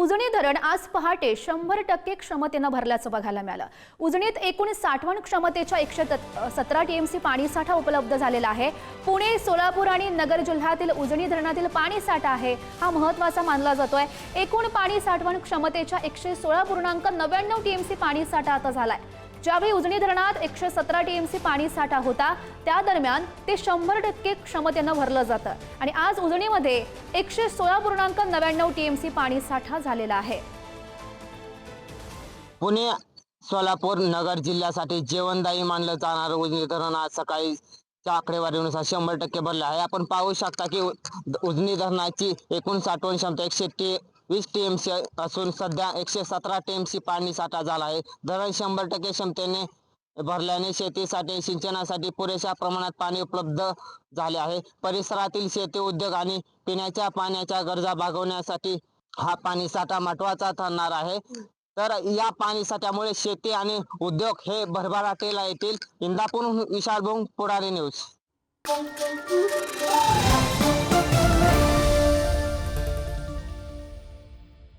उजनी धरण आज पहाटे शंभर टक्के क्षमतेनं भरल्याचं बघायला मिळालं. उजनीत एकूण साठवण क्षमतेच्या एकशे सतरा टीएमसी पाणीसाठा उपलब्ध झालेला आहे. पुणे सोलापूर आणि नगर जिल्ह्यातील उजनी धरणातील पाणीसाठा आहे हा महत्त्वाचा मानला जातोय. एकूण पाणी साठवण क्षमतेच्या एकशे सोळा पूर्णांक नव्याण्णव टीएमसी पाणीसाठा आता झालाय. ज्यावेळी उजनी धरणात एकशे सतरा टीएमसी पाणी साठा होता त्या दरम्यान ते शंभर टक्के क्षमतेनं भरलं जातं. आणि आज उजनीमध्ये एकशे सोळा पूर्णांक नव्याण्णव टीएमसी पाणी साठा झालेला आहे. पुणे सोलापूर नगर जिल्ह्यासाठी जेवणदायी मानलं जाणारं उजनी धरण आज सकाळी च्या आकडेवारीनुसार शंभर टक्के भरले आहे. आपण पाहू शकता की उजनी धरणाची एकूण साठवण क्षमता एकशे वीस टी एम सी असून सध्या एकशे सतरा टी एम सी पाणी साठा झाला आहे. धरण शंभर टक्के क्षमतेने भरल्याने शेतीसाठी सिंचनासाठी पुरेशा प्रमाणात पाणी उपलब्ध झाले आहे. परिसरातील शेती उद्योग आणि पिण्याच्या पाण्याच्या गरजा भागवण्यासाठी हा पाणी साठा महत्त्वाचा ठरणार आहे. तर या पाणी साठ्यामुळे शेती आणि उद्योग हे भरभराटीला येतील. इंदापूर विशाल भोंग पुढारी न्यूज.